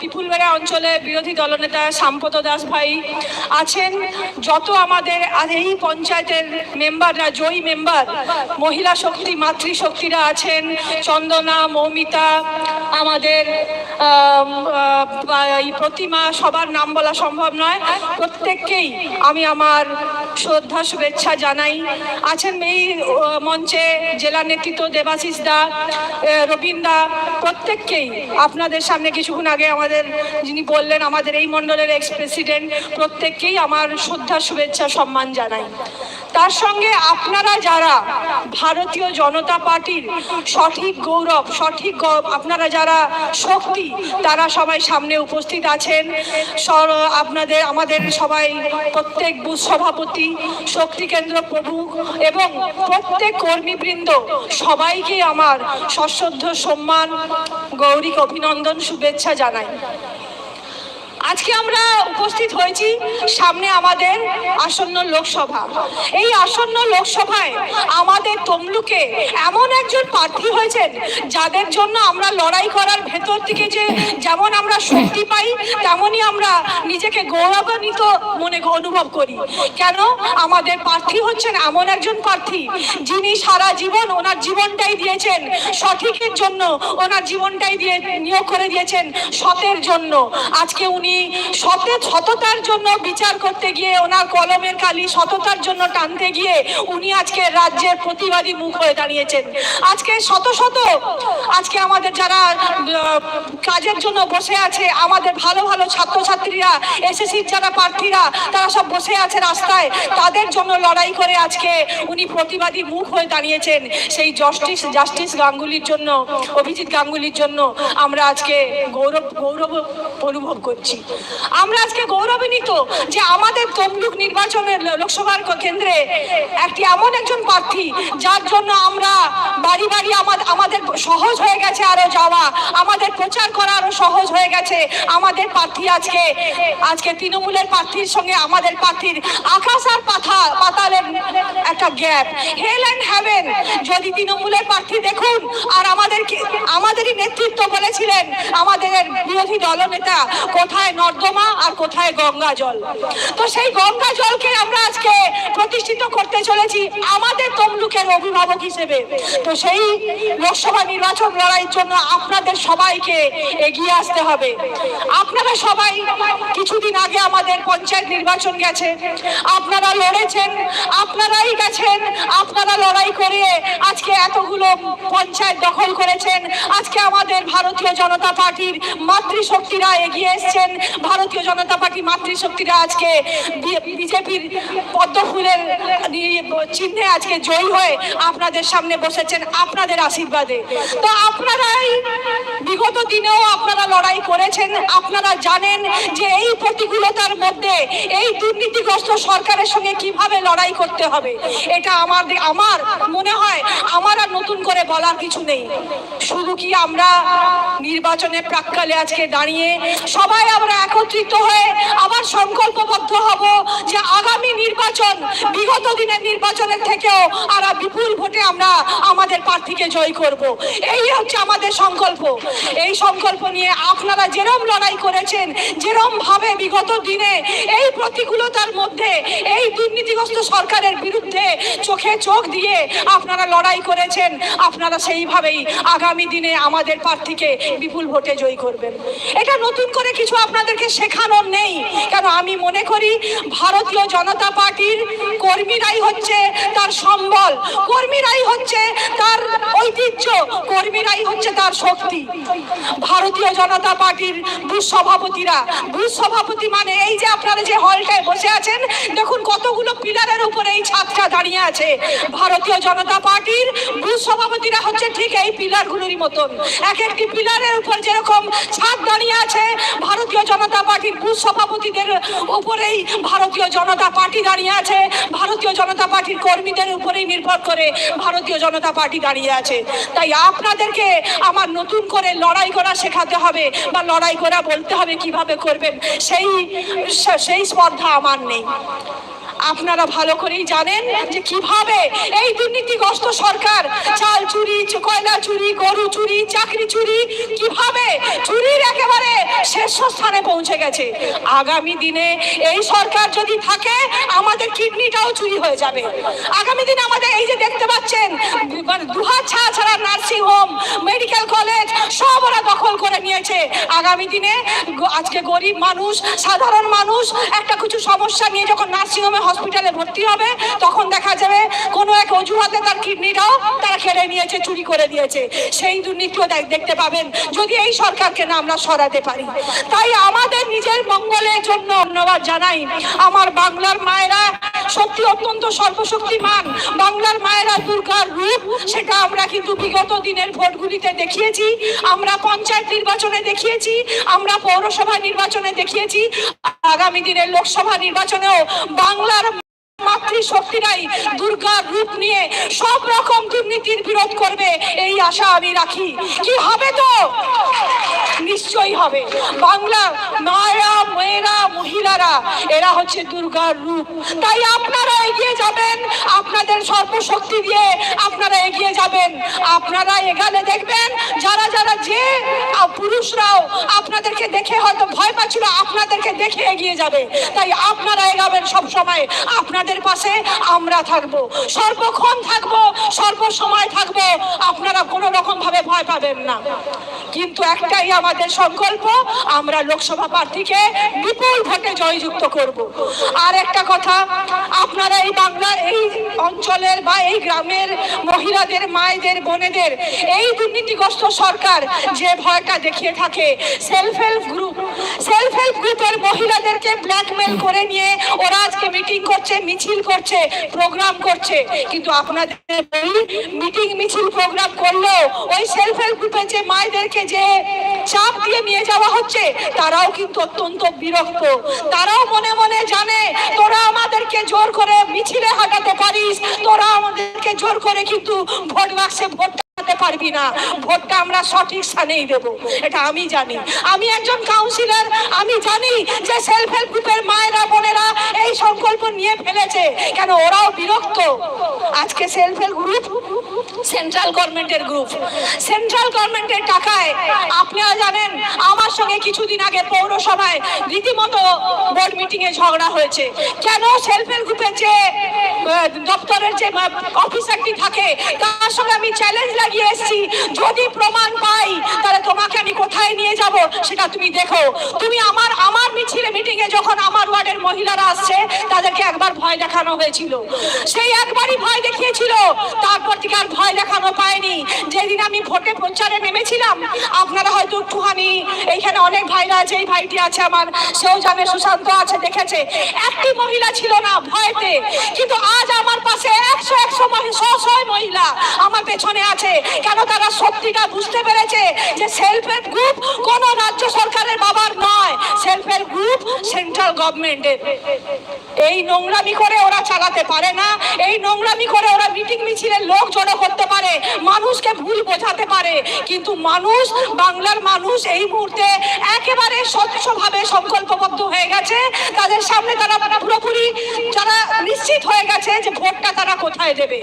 পিপুলবেড়া অঞ্চলে বিরোধী দলনেতা সাম্পত দাস ভাই আছেন। যত আমাদের আর এই পঞ্চায়েতের মেম্বাররা, জয়ী মেম্বার, মহিলা শক্তি, মাতৃশক্তিরা আছেন। চন্দনা, মৌমিতা, আমাদের প্রতিমা সবার নাম বলা সম্ভব নয়। প্রত্যেককেই আমি আমার শ্রদ্ধা, শুভেচ্ছা জানাই। আছেন এই মঞ্চে জেলা নেতৃত্ব দেবাশিস দা রবীন দা, প্রত্যেককেই। আপনাদের সামনে কিছুক্ষণ আগে আমাদের যিনি বললেন, আমাদের এই মণ্ডলের এক্স প্রেসিডেন্ট প্রত্যেককেই আমার শ্রদ্ধা, শুভেচ্ছা, সম্মান জানাই। তার সঙ্গে আপনারা যারা ভারতীয় জনতা পার্টির সঠিক গৌরব, সঠিক আপনারা যারা শক্তি, তারা সবাই সামনে উপস্থিত আছেন। আপনাদের, আমাদের সবাই প্রত্যেক বুথ সভাপতি, শক্তি কেন্দ্র প্রমুখ এবং প্রত্যেক কর্মীবৃন্দ, সবাইকে আমার সশ্রদ্ধ সম্মান, গৌরিক অভিনন্দন, শুভেচ্ছা জানাই। আজকে আমরা উপস্থিত হয়েছি সামনে আমাদের আসন্ন লোকসভা। এই আসন্ন লোকসভায় আমাদের তমলুকে এমন একজন প্রার্থী হয়েছেন যাদের জন্য আমরা লড়াই করার ভেতর থেকে যে যেমন আমরা শক্তি পাই, তেমনই আমরা নিজেকে গৌরবান্বিত মনে অনুভব করি। কেন? আমাদের প্রার্থী হচ্ছেন এমন একজন প্রার্থী যিনি সারা জীবন ওনার জীবনটাই দিয়েছেন সঠিকের জন্য, ওনার জীবনটাই দিয়ে নিয়োগ করে দিয়েছেন সতের জন্য। আজকে উনি সতে সততার জন্য বিচার করতে গিয়ে ওনার কলমের কালি সততার জন্য টানতে গিয়ে উনি আজকে রাজ্যের প্রতিবাদী মুখ হয়ে দাঁড়িয়েছেন। আজকে শত শত, আজকে আমাদের যারা কাজের জন্য বসে আছে, আমাদের ভালো ভালো ছাত্রছাত্রীরা এসএসসির যারা প্রার্থীরা, তারা সব বসে আছে রাস্তায়, তাদের জন্য লড়াই করে আজকে উনি প্রতিবাদী মুখ হয়ে দাঁড়িয়েছেন। সেই জাস্টিস জাস্টিস গাঙ্গুলির জন্য, অভিজিৎ গাঙ্গুলির জন্য আমরা আজকে গৌরব গৌরব অনুভব করছি। আমরা আজকে গৌরবান্বিত যে আমাদের তমলুক নির্বাচনের লোকসভার কেন্দ্রে একটি এমন একজন প্রার্থী, যার জন্য আমরা বাড়ি বাড়ি আমাদের সহজ হয়ে গেছে আরও যাওয়া, আমাদের প্রচার করা আরও সহজ হয়ে গেছে। আমাদের প্রার্থী আজকে আজকে তৃণমূলের প্রার্থীর সঙ্গে আমাদের প্রার্থীর আকাশ আর পাথা পাতালের একটা গ্যাপ। হেল অ্যান্ড হ্যাভেন যদি তৃণমূলের প্রার্থী দেখুন, আর আমাদের আমাদেরই নেতৃত্ব বলেছিলেন আমাদের বিরোধী দলনেতা, কোথায় নর্দমা আর কোথায় গঙ্গা জল? তো সেই গঙ্গা জলকে আমরা আজকে প্রতিষ্ঠিত করতে চলেছি আমাদের তমলুকের অভিভাবক হিসেবে। তো সেই লোকসভা নির্বাচন লড়াইয়ের জন্য আপনাদের সবাইকে এগিয়ে আসতে হবে। আপনারা সবাই কিছুদিন আগে আমাদের পঞ্চায়েত নির্বাচন গেছে। আপনারা লড়েছেন, আপনারাই গেছেন, আপনারা লড়াই করে আজকে এতগুলো পঞ্চায়েত দখল করেছেন। আজকে আমাদের ভারতীয় জনতা পার্টির মাতৃশক্তিরা এগিয়ে এসছেন ভারতীয় জনতা পার্টি মাতৃশক্তিরা আজকে বিজেপির পদ্ম ফুলের চিহ্নে আজকে জয়ী হয়ে আপনাদের সামনে বসেছেন আপনাদের আশীর্বাদে। তো আপনারাই বিগত দিনেও আপনারা লড়াই করেছেন, আপনারা জানেন যে এই প্রতিকূলতার মধ্যে এই দুর্নীতিগ্রস্ত সরকারের সঙ্গে কীভাবে লড়াই করতে হবে। এটা আমার আমার মনে হয় আমার আর নতুন করে বলার কিছু নেই। শুধু কি আমরা নির্বাচনে প্রাককালে আজকে দাঁড়িয়ে সবাই আমরা একত্রিত হয়ে আবার সংকল্পবদ্ধ হব যে আগামী নির্বাচন, বিগত দিনের নির্বাচনের থেকেও আরও বিপুল ভোটে আমরা আমাদের প্রার্থীকে জয় করব। এই হচ্ছে আমাদের সংকল্প। এই সংকল্প নিয়ে আপনারা যেরম লড়াই করেছেন যেরম ভাবে বিগত দিনে এই প্রতিকূলতার মধ্যে, এই দুর্নীতিগ্রস্ত সরকারের বিরুদ্ধে চোখে চোখ দিয়ে আপনারা লড়াই করেছেন, আপনারা সেইভাবেই আগামী দিনে আমাদের প্রার্থীকে বিপুল ভোটে জয়ী করবেন। এটা নতুন করে কিছু আপনাদেরকে শেখানোর নেই। কেন আমি মনে করি ভারতীয় জনতা পার্টির কর্মীরাই হচ্ছে তার সম্বল, কর্মীরাই হচ্ছে তার ঐতিহ্য, কর্মীরাই হচ্ছে তার শক্তি। ভারতীয় জনতা পার্টির বুথ সভাপতিরা বুথ সভাপতি মানে এই যে আপনারা যে হলটায় বসে আছেন, দেখুন কতগুলো পিলারের উপরে এই ছাদটা দাঁড়িয়ে আছে। ভারতীয় জনতা পার্টির বুথ সভাপতিরা হচ্ছে ঠিক এই পিলারগুলোরই মতন। এক একটি পিলারের উপর যেরকম ছাদ দাঁড়িয়ে আছে, ভারতীয় জনতা পার্টির বুথ সভাপতিদের উপরেই ভারতীয় জনতা পার্টি দাঁড়িয়ে আছে। ভারতীয় জনতা পার্টির কর্মীদের উপরেই নির্ভর করে ভারতীয় জনতা পার্টি দাঁড়িয়ে আছে। তাই আপনাদেরকে আমার নতুন করে লড়াই করা শেখাতে হবে বা লড়াই করা বলতে হবে কীভাবে করবেন, সেই সেই স্পর্ধা আমার নেই। আপনারা ভালো করেই জানেন যে কীভাবে এই দুর্নীতিগ্রস্ত সরকার, চাল চুরি, কয়লা চুরি, গরু চুরি, চাকরি চুরি, কীভাবে চুরির একেবারে শীর্ষস্থানে পৌঁছে গেছে। আগামী দিনে এই সরকার যদি থাকে, আমাদের কিডনিটাও চুরি হয়ে যাবে। আগামী দিনে আমাদের এই যে দেখতে পাচ্ছেন মানে দুহাত ছাড়া ছাড়া নার্সিং হোম, মেডিকেল কলেজ, সব ওরা দখল করে নিয়েছে। আগামী দিনে আজকে গরিব মানুষ, সাধারণ মানুষ, একটা কিছু সমস্যা নিয়ে যখন নার্সিং হোমে হসপিটালে ভর্তি হবে, তখন দেখা যাবে কোনো এক অজুহাতে তার কিডনিটাও তারা কেড়ে নিয়েছে, চুরি করে দিয়েছে। সেই দুর্নীতিও দেখ- দেখতে পাবেন, যদি এই সরকারকে না আমরা সরাতে পারি। তাই আমাদের নিজের মঙ্গলের জন্য ধন্যবাদ জানাই। আমার বাংলার মায়েরা সত্যি অত্যন্ত সর্বশক্তিমান। বাংলার মায়েরা দুর্গার রূপ, সেটা আমরা কিন্তু বিগত দিনের ভোটগুলিতে দেখিয়েছি। আমরা পঞ্চায়েত নির্বাচনে দেখিয়েছি, আমরা পৌরসভা নির্বাচনে দেখিয়েছি, আগামী দিনের লোকসভা নির্বাচনেও বাংলার মাতৃশক্তিরাই দুর্গার রূপ নিয়ে সব রকম দুর্নীতির বিরোধ করবে, এই আশা আমি রাখি। কি হবে তো? নিশ্চয়ই হবে। বাংলা মায়েরা মেয়েরা, মহিলারা, এরা হচ্ছে দুর্গার রূপ। তাই আপনারা এগিয়ে যাবেন, আপনাদের সর্বশক্তি দিয়ে আপনারা এগিয়ে যাবেন। আপনারা এখানে দেখবেন, যারা যারা যে পুরুষরাও আপনাদেরকে দেখে হয়তো ভয় পাচ্ছিল, আপনাদেরকে দেখে এগিয়ে যাবে। তাই আপনারা এগাবেন সব সময়, আপনাদের পাশে আমরা থাকব। সর্বক্ষণ থাকব, সর্বসময় থাকব, আপনারা কোনো রকম ভাবে ভয় পাবেন না। কিন্তু একটাই আমাদের সংকল্প, আমরা লোকসভা প্রার্থীকে বিপুল ভোটে জয়যুক্ত করব। আর একটা কথা, আপনারা এই বাংলা, এই অঞ্চলের বা এই গ্রামের মহিলাদের মায়েদের, বোনেদের, এই দুর্নীতিগ্রস্ত সরকার যে ভয়টা দেখিয়ে থাকে self help group self help গ্রুপের মহিলাদেরকে ব্ল্যাকমেল করে নিয়ে ওরা আজকে মিটিং করছে, মিছিল করছে প্রোগ্রাম করছে। কিন্তু আপনাদের মিটিং মিছিল প্রোগ্রাম করলেও ওই সেলফ হেল্প গ্রুপের যে মায়েদেরকে যে চাপ দিয়ে নিয়ে যাওয়া হচ্ছে, তারাও কিন্তু অত্যন্ত বিরক্ত। তারাও মনে মনে জানে, তোরা আমাদেরকে জোর করে মিছিলে হাঁটাতে পারিস, তোরা আমাদেরকে জোর করে কিন্তু ভোট বাক্সে ভোট হাতে পারবি না। ভোটটা আমরা সঠিক স্থানেই দেব। এটা আমি জানি। আমি একজন কাউন্সিলর আমি জানি যে সেলফ হেল্প গ্রুপের মায়েরা, বোনেরা এই সংকল্প নিয়ে ফেলেছে। কেন ওরাও বিরক্ত? আজকে সেলফ হেল্প গ্রুপ সেন্ট্রাল গভর্নমেন্টের গ্রুপ সেন্ট্রাল গভর্নমেন্টের টাকায় আপনারা জানেন সঙ্গে কিছুদিন আগে পৌরসভায় রীতিমতো বোর্ড মিটিং এ ঝগড়া হয়েছে। কেন সেলফ হেল্প গ্রুপের যে দপ্তরের যে অফিসারটি থাকে, তার সঙ্গে আমি চ্যালেঞ্জ লাগিয়ে এসেছি। যদি প্রমাণ পাই, তাহলে তোমাকে আমি কোথায় নিয়ে যাব, সেটা তুমি দেখো। তুমি আমার আমার মিছিলে মিটিং এ যখন আমার ওয়ার্ডের মহিলারা আসছে, তাদেরকে একবার ভয় দেখানো হয়েছিল। সেই একবারই ভয় দেখিয়েছিল। তারপর থেকে আর ভয় দেখানো পায়নি। যেদিন আমি ভোটে প্রচারে নেমেছিলাম, আপনারা হয়তো একটুখানি এইখানে অনেক ভাইরা আছে, এই ভাইটি আছে, আমার সেও জানে সুশান্ত আছে, দেখেছে? একটি মহিলা ছিল না ভয়তে, কিন্তু আজ আমার পাশে একশো একশো মহিলা। পেছনে আছে। কেন তারা সত্যিটা বুঝতে পেরেছে যে সেলফ হেল্প গ্রুপ কোন রাজ্য সরকারের বাবার নয়। সেলফ হেল্প গ্রুপ সেন্ট্রাল গভর্নমেন্টের এই নোংরামি করে ওরা চালাতে পারে না। এই নোংরামি করে ওরা মিটিং মিছিলে লোক জড়ো করতে পারে। মানুষকে ভুল বোঝাতে পারে। কিন্তু মানুষ, বাংলার মানুষ এই মুহূর্তে একেবারে স্বচ্ছভাবে সংকল্পবদ্ধ হয়ে গেছে। তাদের সামনে তারা পুরোপুরি যারা নিশ্চিত হয়ে গেছে যে ভোটটা তারা কোথায় দেবে।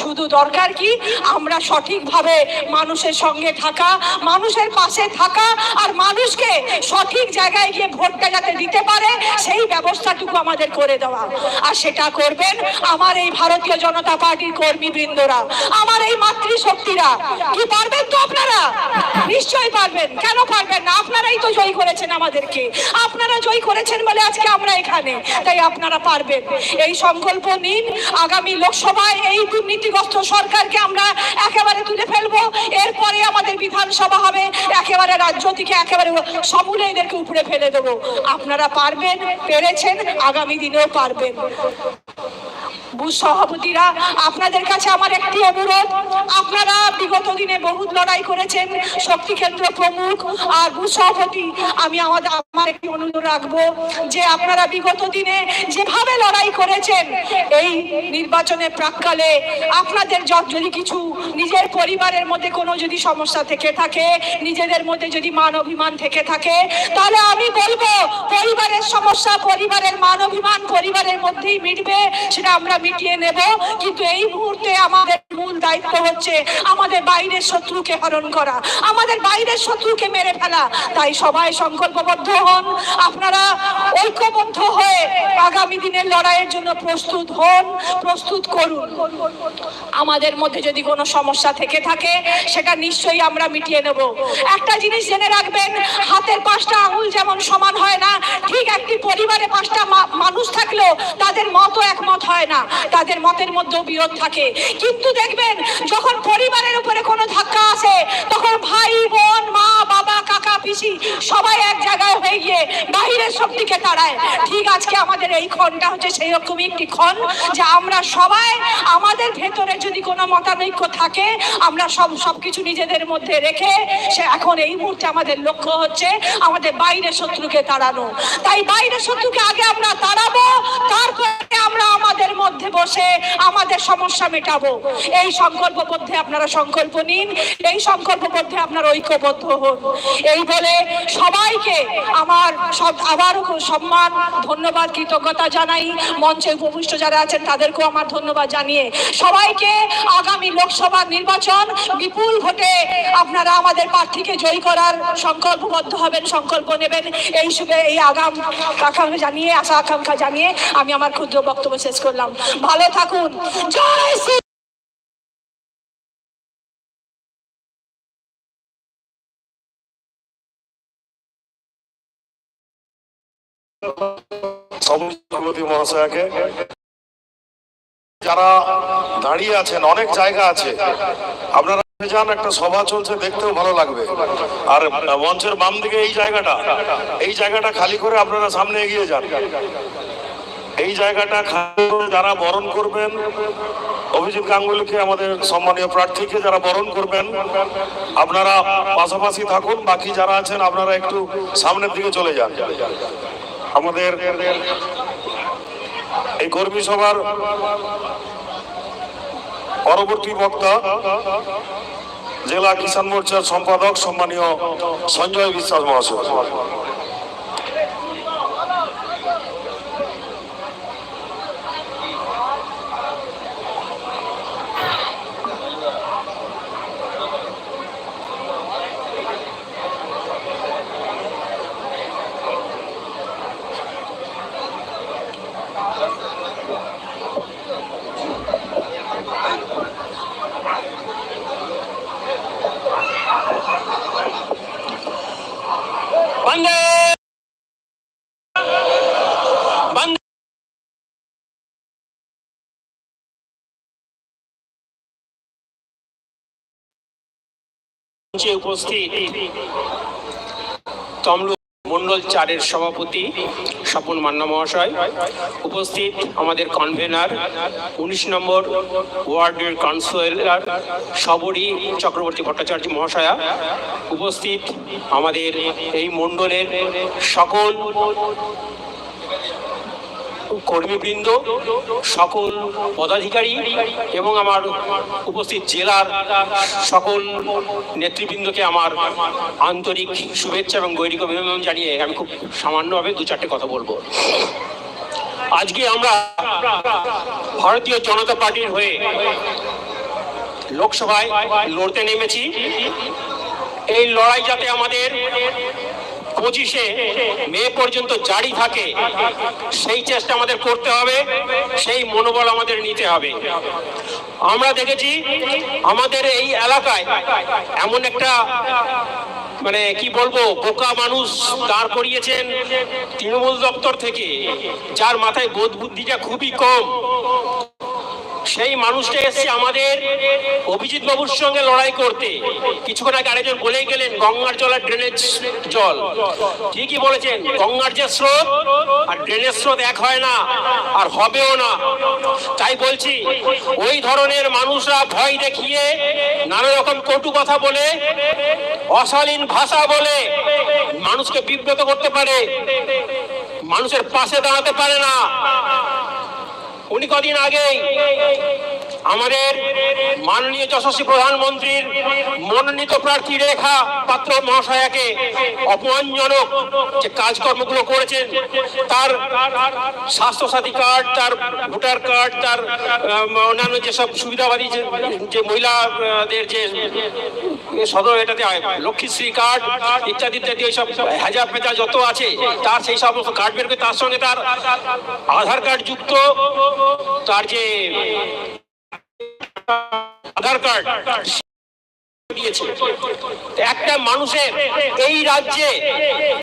শুধু দরকার কি? আমরা সঠিকভাবে মানুষের সঙ্গে থাকা, মানুষের পাশে থাকা আর মানুষকে সঠিক জায়গায় গিয়ে ভোটটা যাতে দিতে পারে, সেই ব্যবস্থাটুকু আমাদের করে দেওয়া। আর সেটা করবেন আমার এই ভারতীয় জনতা পার্টির কর্মী বৃন্দরা আমার এই মাতৃশক্তিরা। কি পারবেন তো আপনারা? নিশ্চয়ই পারবেন। কেন পারবেন না? আপনারাই তো জয় করেছেন আমাদেরকে। আপনারা জয় করেছেন বলে আজকে আমরা এখানে। তাই আপনারা পারবেন। এই সংকল্প নিন। আগামী লোকসভায় এই দুর্নীতিগ্রস্ত সরকারকে আমরা একেবারে তুলে ফেলব। এরপরে আমাদের বিধানসভা হবে। একেবারে রাজ্য থেকে একেবারে সমূলে এদেরকে উপরে ফেলে দেবো। আপনারা পারবেন, পেরেছেন, আগামী দিনেও পারবেন। বুথ সভাপতিরা, আপনাদের কাছে আমার একটি অনুরোধ। আপনারা বিগত দিনে বহুত লড়াই করেছেন, শক্তি কেন্দ্র প্রমুখ আর বুথ সভাপতি। আমি আমাদের আমার একটি অনুরোধ রাখব যে আপনারা বিগত দিনে যেভাবে লড়াই করেছেন, এই নির্বাচনের প্রাককালে আপনাদের যদি কিছু নিজের পরিবারের মধ্যে কোনো যদি সমস্যা থেকে থাকে, নিজেদের মধ্যে যদি মান অভিমান থেকে থাকে, তাহলে আমি বলব, পরিবারের সমস্যা পরিবারের মান অভিমান পরিবারের মধ্যেই মিটবে, সেটা আমরা মিটিয়ে নেব, কিন্তু এই মুহূর্তে আমাদের মূল দায়িত্ব হচ্ছে আমাদের বাইরের শত্রুকে হরণ করা, আমাদের বাইরের শত্রুকে মেরে ফেলা। তাই সবাই সংকল্পবদ্ধ হন, আপনারা ঐক্যবদ্ধ হয়ে আগামী দিনের লড়াইয়ের জন্য প্রস্তুত হন, প্রস্তুত করুন। আমাদের মধ্যে যদি কোনো সমস্যা থেকে থাকে, সেটা নিশ্চয়ই আমরা মিটিয়ে নেব। একটা জিনিস জেনে রাখবেন, হাতের পাঁচটা আঙুল যেমন সমান হয় না, ঠিক একটি পরিবারে পাঁচটা মানুষ থাকলেও তাদের মতও একমত হয় না। তাদের মতের মধ্যেও বিরোধ থাকে। কিন্তু দেখবেন, যখন পরিবারের উপরে কোনো ধাক্কা আসে, তখন ভাই, বোন, মা, বাবা, কাকা, পিসি সবাই এক জায়গায় হয়ে গিয়ে বাহিরের শক্তিকে তাড়ায়। ঠিক আজকে আমাদের এই ক্ষণটা হচ্ছে সেই রকমই একটি ক্ষণ যে আমরা সবাই আমাদের ভেতরে যদি কোনো মতানৈক্য থাকে, আমরা সব সবকিছু নিজেদের মধ্যে রেখে সে এখন এই মুহূর্তে আমাদের লক্ষ্য হচ্ছে আমাদের বাইরের শত্রুকে তাড়ানো। তাই বাইরের শত্রুকে আগে আমরা তাড়াবো, তারপরে আমরা আমাদের মধ্যে বসে আমাদের সমস্যা মেটাবো। এই সংকল্পবদ্ধে আপনারা সংকল্প নিন, এই সংকল্পবদ্ধে আপনারা ঐক্যবদ্ধ হন। এই বলে সবাইকে আমার সব আবারও সম্মান, ধন্যবাদ, কৃতজ্ঞতা জানাই। মঞ্চে উপবিষ্ট যারা আছেন, তাদেরকেও আমার ধন্যবাদ জানিয়ে সবাইকে আগামী লোকসভা নির্বাচন বিপুল ভোটে আপনারা আমাদের প্রার্থীকে জয়ী করার সংকল্পবদ্ধ হবেন, সংকল্প নেবেন। এই শুভে, এই আগাম, আকাঙ্ক্ষা জানিয়ে, আশা আকাঙ্ক্ষা জানিয়ে আমি আমার ক্ষুদ্র বক্তব্য শেষ করলাম। ভালো থাকুন। জয় শ্রী যারা দাঁড়িয়ে আছেন, অনেক জায়গা আছে, আপনারা যান, একটা সভা চলছে, দেখতেও ভালো লাগবে। আর মঞ্চের বাম দিকে এই জায়গাটা এই জায়গাটা খালি করে আপনারা সামনে এগিয়ে যান। এই জায়গাটা যারা বরণ করবেন, অভিজিৎ গাঙ্গুলিকে আমাদের সম্মানীয় প্রার্থীকে যারা বরণ করবেন, আপনারা পাশাপাশি থাকুন, বাকি যারা আছেন আপনারা একটু সামনের দিকে চলে যান। আমাদের এই কর্মী সভার পরবর্তী বক্তা, জেলা কিষাণ মোর্চার সম্পাদক সম্মানীয় সঞ্জয় বিশ্বাস মহাশয়। মঞ্চে উপস্থিত। তমলু মন্ডল চারের সভাপতি স্বপন মান্না মহাশয় উপস্থিত, আমাদের কনভেনার উনিশ নম্বর ওয়ার্ডের কাউন্সিলর সবরী চক্রবর্তী ভট্টাচার্য মহাশয়া উপস্থিত, আমাদের এই মণ্ডলের সকল কর্মীবৃন্দ, সকল পদাধিকারী এবং আমার উপস্থিত জেলার সকল নেতৃবৃন্দকে আমার আন্তরিক শুভেচ্ছা এবং গৈরিক অভিনন্দন জানিয়ে আমি খুব সামান্যভাবে দু চারটে কথা বলব। আজকে আমরা ভারতীয় জনতা পার্টির হয়ে লোকসভায় লড়তে নেমেছি। এই লড়াই যাতে আমাদের পঁচিশে মে পর্যন্ত জারি থাকে, সেই চেষ্টা আমাদের করতে হবে, সেই মনোবল আমাদের নিতে হবে। আমরা দেখেছি আমাদের এই এলাকায় এমন একটা মানে কি বলব, বোকা মানুষ দাঁড় করিয়েছেন তৃণমূল দপ্তর থেকে, যার মাথায় বোধ বুদ্ধিটা খুবই কম। সেই মানুষটা এসছে আমাদের অভিজিৎ বাবুর সঙ্গে লড়াই করতে। কিছুক্ষণ আগে আরেকজন বলেই গেলেন, গঙ্গার জল আর ড্রেনেজ জল। ঠিকই বলেছেন, গঙ্গার যে স্রোত, আর ড্রেনেজ স্রোত এক হয় না, আর হবেও না। তাই বলছি, ওই ধরনের মানুষরা ভয় দেখিয়ে নানা রকম কটু কথা বলে, অশালীন ভাষা বলে মানুষকে বিব্রত করতে পারে। মানুষের পাশে দাঁড়াতে পারে না। উনি কদিন আগেই আমাদের মাননীয় যশস্বী প্রধানমন্ত্রীর মনোনীত প্রার্থী রেখা পাত্র মহাশয়াকে অপমানজনক যে কাজকর্মগুলো করেছেন, তার স্বাস্থ্যসাথী কার্ড, তার ভোটার কার্ড, তার অন্যান্য যেসব সুবিধাবাদী যে মহিলাদের যে সদর এটাতে লক্ষ্মীশ্রী কার্ড ইত্যাদি ইত্যাদি এইসব হাজার পেজা যত আছে, তার সেই সমস্ত কার্ড বের করে তার সঙ্গে তার আধার কার্ড যুক্ত, তার যে আধার কার্ড। একটা মানুষের এই রাজ্যে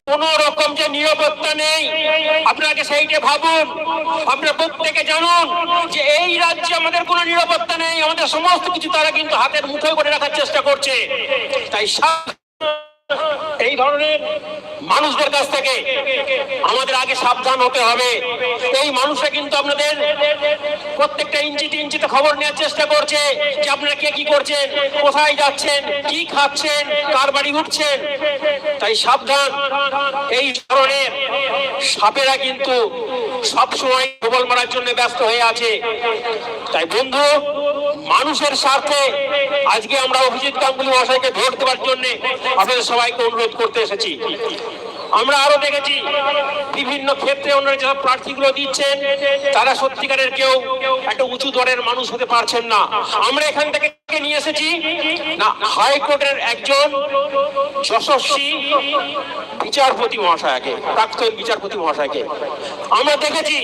কোন রকম যে নিরাপত্তা নেই, আপনাকে সেইটা ভাবুন। আপনারা প্রত্যেকে জানুন যে এই রাজ্যে আমাদের কোনো নিরাপত্তা নেই। আমাদের সমস্ত কিছু তারা কিন্তু হাতের মুঠোয় করে রাখার চেষ্টা করছে। তাই এই ধরনের মানুষদের কাছ থেকে আমাদের আগে সাবধান হতে হবে। এই মানুষরা কিন্তু আপনাদের প্রত্যেকটা ইঞ্চিতে ইঞ্চিতে খবর নেওয়ার চেষ্টা করছে যে আপনারা কে কি করছেন, কোথায় যাচ্ছেন, কি খাচ্ছেন, কার বাড়ি উঠছেন তাই সাবধান। এই ধরনের সাপেরা কিন্তু সব সময় প্রবল মারার জন্য ব্যস্ত হয়ে আছে। তাই বন্ধু মানুষের স্বার্থে আজকে আমরা অভিজিৎ গাঙ্গুলি মহাশয়কে ভোট দেওয়ার জন্য আপনাদের সবাইকে অনুরোধ করতে এসেছি। আমরা আরও দেখেছি বিভিন্ন ক্ষেত্রে ওনারা যেসব প্রার্থীগুলো দিচ্ছেন, তারা সত্যিকারের কেউ একটা উঁচু দরের মানুষ হতে পারছেন না। আমরা এখান থেকে নিয়ে এসেছি? না, হাইকোর্টের একজন যশস্বী বিচারপতি মহাশয়কে, প্রাক্তন বিচারপতি মহাশয়কে। আমরা দেখেছি,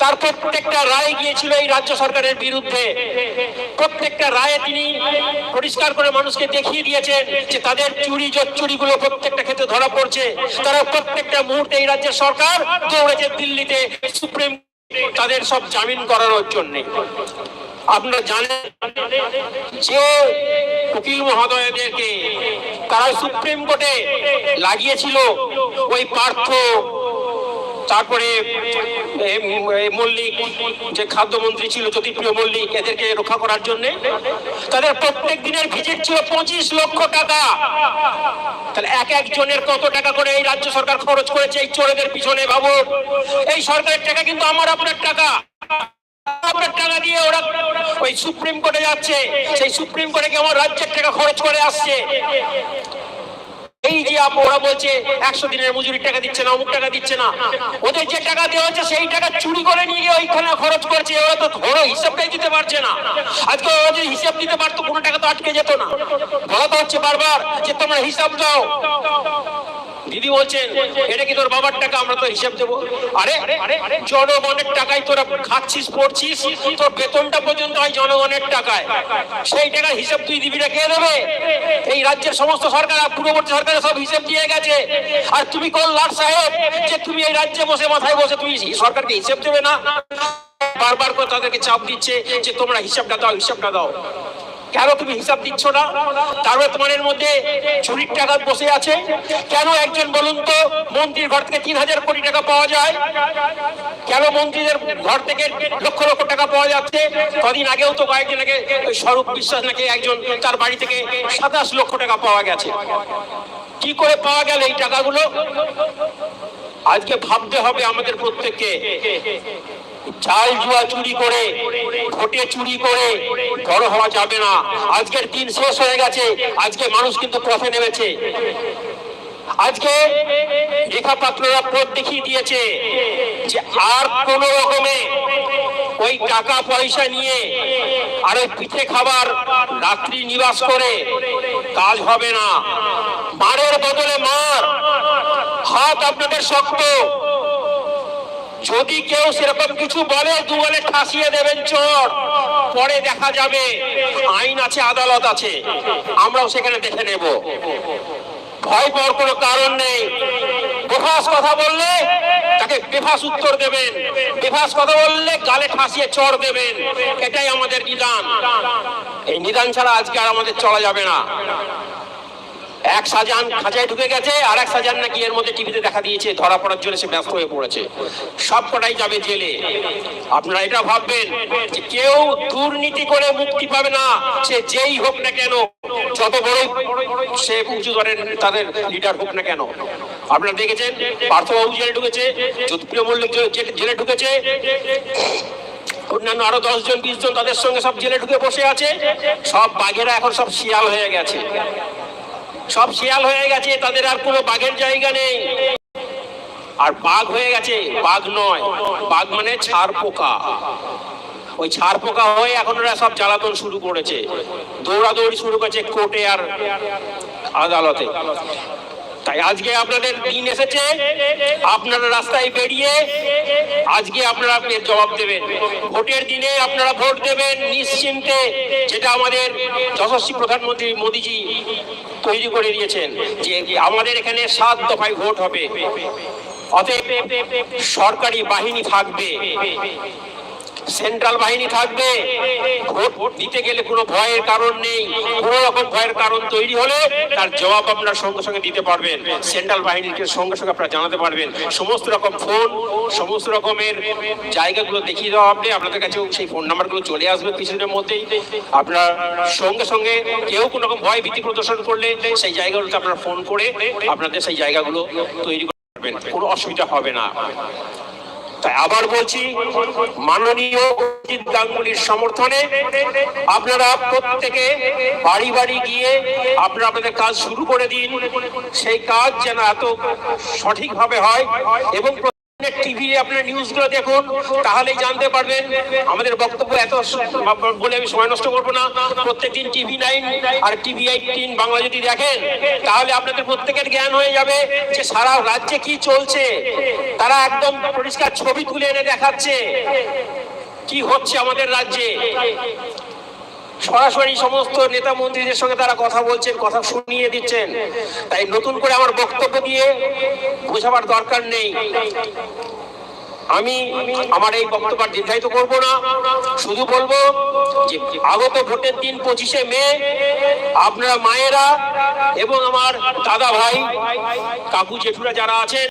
তার প্রত্যেকটা রায় গিয়েছিল এই রাজ্য সরকারের বিরুদ্ধে। প্রত্যেকটা রায়ে তিনি পরিষ্কার করে মানুষকে দেখিয়ে দিয়েছেন যে তাদের চুরি চুরিগুলো প্রত্যেকটা ক্ষেত্রে ধরা পড়ছে। তারা প্রত্যেকটা মুহূর্তে এই রাজ্যের সরকার দৌড়েছে দিল্লিতে, সুপ্রিম তাদের সব জামিন করানোর জন্য। আপনারা জানেন যে উকিল মহোদয়দেরকে তারা সুপ্রিম কোর্টে লাগিয়েছিল ওই পার্থ, তারপরে মল্লিক যে খাদ্যমন্ত্রী ছিল জ্যোতিপ্রিয় মল্লিক এদেরকে রক্ষা করার জন্য, তাদের প্রত্যেক দিনের ভিজিট ছিল পঁচিশ লক্ষ টাকা। তাহলে এক একজনের কত টাকা করে এই রাজ্য সরকার খরচ করেছে এই চোরেদের পিছনে, বাবু? এই সরকারের টাকা কিন্তু আমার আপনার টাকা। আপনার টাকা দিয়ে ওরা ওই সুপ্রিম কোর্টে যাচ্ছে। সেই সুপ্রিম কোর্টে আমার রাজ্যের টাকা খরচ করে আসছে। এই যে ওরা বলছে একশো দিনের মজুরির টাকা দিচ্ছে না, অমুক টাকা দিচ্ছে না। ওদের যে টাকা দেওয়া হচ্ছে, সেই টাকা চুরি করে নিয়ে গিয়ে ওইখানে খরচ করছে। ওরা তো ধরো, হিসাবটাই দিতে পারছে না। আজকে ওরা যদি হিসাব দিতে পারতো, কোনো টাকা তো আটকে যেত না। বলা তো হচ্ছে বারবার যে তোমরা হিসাব দাও। দিদি বলছেন, এটা কি তোর বাবার টাকা? আমরা তো হিসাব দেবো। আরে, জনগণের টাকায় তোরা খাচ্ছিস, পড়ছিস, তোর বেতনটা পর্যন্ত হয় জনগণের টাকায়। সেই টাকার হিসাব তুই দিবি না, কে দেবে? এই রাজ্যের সমস্ত সরকার আর পূর্ববর্তী সরকারের সব হিসাব দিয়ে গেছে। আর তুমি কোন লাট সাহেব যে তুমি এই রাজ্যে বসে, মাথায় বসে তুমি সরকারকে হিসাব দেবে না? বারবার করে তাদেরকে চাপ দিচ্ছে যে তোমরা হিসাবটা দাও হিসাবটা দাও। কেন তুমি হিসাব দিচ্ছ না? তারপরে তোমাদের মধ্যে চুরির টাকা বসে আছে। কেন একজন বলুন তো, মন্ত্রীর ঘর থেকে তিন হাজার কোটি টাকা পাওয়া যায়? কেন মন্ত্রীদের ঘর থেকে লক্ষ লক্ষ টাকা পাওয়া যাচ্ছে? কদিন আগেও তো কয়েকদিন আগে স্বরূপ বিশ্বাস নাকি একজন তার বাড়ি থেকে সাতাশ লক্ষ টাকা পাওয়া গেছে। কি করে পাওয়া গেল এই টাকাগুলো? আজকে ভাবতে হবে আমাদের প্রত্যেককে। চাল জুয়া চুরি করে ভোটে চুরি করে বড় হওয়া যাবে না। আজকের দিন শেষ হয়ে গেছে, আজকে মানুষ কিন্তু পথে নেমেছে। আজকে রেখা পাত্ররা পথ দেখিয়ে দিয়েছে যে আর কোন রকমে ওই টাকা পয়সা নিয়ে আর ওই পিঠে খাবার রাত্রি নিবাস করে কাজ হবে না। মারের বদলে মার। হাত আপনাদের শক্ত। যদি কেউ সেরকম কিছু বলে দু বলে ঠাসিয়ে দেবেন চোর। পরে দেখা যাবে আইন আছে, আদালত আছে। আমরাও সেখানে দেখে নেব। ভয় পাওয়ার কোনো কারণ নেই। বেফাস কথা বললে তাকে বেফাস উত্তর দেবেন। বেফাস কথা বললে গালে ঠাসিয়ে চড় দেবেন। এটাই আমাদের নিদান। এই নিদান ছাড়া আজকে আর আমাদের চলা যাবে না। এক সাজান খাঁচায় ঢুকে গেছে, আর এক সাজান নাকি এর মধ্যে টিভিতে দেখা দিয়েছে, ধরা পড়ার জন্য সে ব্যস্ত হয়ে পড়েছে। সব কটাই যাবে জেলে। আপনারা এটা ভাববেন যে কেউ দুর্নীতি করে মুক্তি পাবে না, সে যেই হোক না কেন, যত বড় সে উঁচু ধরেন তাদের লিডার হোক না কেন। আপনারা দেখেছেন পার্থবাবু জেলে ঢুকেছে, জ্যোতিপ্রিয় মল্লিক জেলে ঢুকেছে, অন্যান্য আরও দশ জন, বিশ জন তাদের সঙ্গে সব জেলে ঢুকে বসে আছে। সব বাঘেরা এখন সব শিয়াল হয়ে গেছে। সব শিয়াল হয়ে গেছে, তাদের আর কোনো বাঘের জায়গা নেই। আর বাঘ হয়ে গেছে, বাঘ নয়, বাঘ মানে ছাড় পোকা। ওই ছাড় পোকা হয়ে এখন ওরা সব জ্বালাতন শুরু করেছে, দৌড়াদৌড়ি শুরু করেছে কোর্টে আর আদালতে। তাই আজকে আপনাদের দিন এসেছে। আপনারা রাস্তায় বেরিয়ে আজকে আপনারা জবাব দেবেন। ভোটের দিনে আপনারা ভোট দেবেন নিশ্চিন্তে, যেটা আমাদের যশস্বী প্রধানমন্ত্রী মোদিজি তৈরি করে দিয়েছেন, যে আমাদের এখানে সাত দফায় ভোট হবে। অতএব সরকারি বাহিনী থাকবে। সেন্ট্রাল বাহিনী থাকবে। ভোট দিতে গেলে কোনো ভয়ের কারণ নেই। কোনো রকম ভয়ের কারণ তৈরি হলে তার জবাব আপনার সঙ্গে সঙ্গে দিতে পারবেন। সেন্ট্রাল বাহিনীকে সঙ্গে সঙ্গে আপনারা জানাতে পারবেন। সমস্ত রকম ফোন, সমস্ত রকমের জায়গাগুলো দেখিয়ে দেওয়া হবে। আপনাদের কাছেও সেই ফোন নাম্বারগুলো চলে আসবে কিছুদিনের মধ্যেই। আপনার সঙ্গে সঙ্গে কেউ কোনো রকম ভয় ভীতি প্রদর্শন করলে সেই জায়গাগুলোতে আপনারা ফোন করে আপনাদের সেই জায়গাগুলো তৈরি করবেন কোনো অসুবিধা হবে না। তাই আবার বলছি, মাননীয় গাঙ্গুলির সমর্থনে আপনারা প্রত্যেকে বাড়ি বাড়ি গিয়ে আপনারা আপনাদের কাজ শুরু করে দিন। সেই কাজ যেন এত সঠিকভাবে হয় এবং টিভি আপনার নিউজগুলো দেখুন, তাহলেই জানতে পারবেন। আমাদের বক্তব্য এত বলে আমি সময় নষ্ট করব না। প্রত্যেকদিন টিভি নাইন আর টিভি এইটিন বাংলা যদি দেখেন, তাহলে আপনাদের প্রত্যেকের জ্ঞান হয়ে যাবে যে সারা রাজ্যে কি চলছে। তারা একদম পরিষ্কার ছবি তুলে এনে দেখাচ্ছে। কি হচ্ছে আমাদের রাজ্যে? সরাসরি সমস্ত নেতা মন্ত্রীদের সঙ্গে তারা কথা বলছেন, কথা শুনিয়ে দিচ্ছেন। তাই নতুন করে আমার বক্তব্য দিয়ে বোঝাবার দরকার নেই। আমি আমার এই বক্তব্য দীর্ঘায়িত করব না। শুধু বলব যে আগত ভোটের দিন পঁচিশে মে, আপনারা মায়েরা এবং আমার দাদা ভাই, কাকু জেঠুরা যারা আছেন